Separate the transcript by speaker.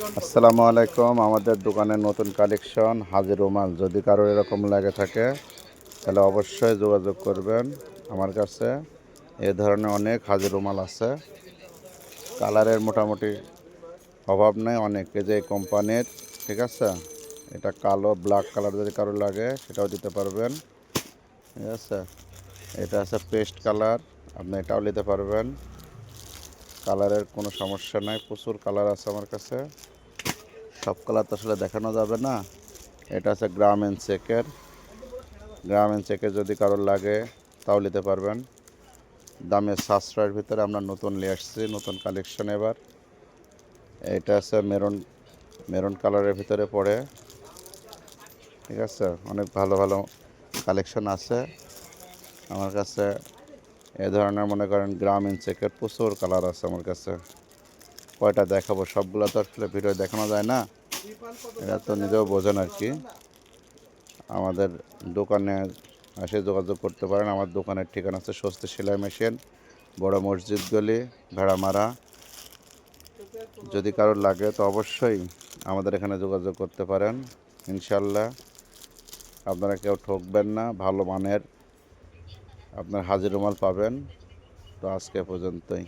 Speaker 1: আসসালামু আলাইকুম। আমাদের দোকানে নতুন কালেকশন, হাজির রুমাল। যদি কারও এরকম লাগে থাকে, তাহলে অবশ্যই যোগাযোগ করবেন আমার কাছে। এ ধরনের অনেক হাজির রুমাল আছে। কালারের মোটামুটি অভাব নেই, অনেক। যে কোম্পানির, ঠিক আছে? এটা কালো ব্ল্যাক কালার যদি কারও লাগে, সেটাও দিতে পারবেন। ঠিক আছে? এটা আছে পেস্ট কালার আপনি এটাও নিতে পারবেন। কালারের কোনো সমস্যা নাই। প্রচুর কালার আছে আমার কাছে। সব কালার তো আসলে দেখানো যাবে না। এটা আছে গ্রাম গ্রামীণ চেকের। গ্রাম গ্রামীণ চেকের যদি কারোর লাগে, তাও নিতে পারবেন। দামের সাশ্রয়ের ভিতরে আমরা নতুন নিয়ে আসছি, নতুন কালেকশন এবার। এটা আছে মেরুন মেরুন কালারের ভিতরে পড়ে। ঠিক আছে? অনেক ভালো ভালো কালেকশন আছে। আমার কাছে এ ধরনের মনে করেন গ্রামীণ চেকের প্রচুর কালার আছে আমার কাছে। কয়টা দেখাবো? সবগুলো তো আসলে ভিডিও দেখানো যায় না। এটা তো নিজেও বোঝেন আর কি। আমাদের দোকানে এসে যোগাযোগ করতে পারেন। আমার দোকানের ঠিকানা হচ্ছে স্বস্তি সেলাই মেশিন, বড় মসজিদ গলি, ভেড়ামারা। যদি কারোর লাগে তো অবশ্যই আমাদের এখানে যোগাযোগ করতে পারেন। ইনশাল্লাহ আপনারা কেউ ঠকবেন না, ভালো মানের আপনার হাজির রুমাল পাবেন। তো আজকে পর্যন্তই।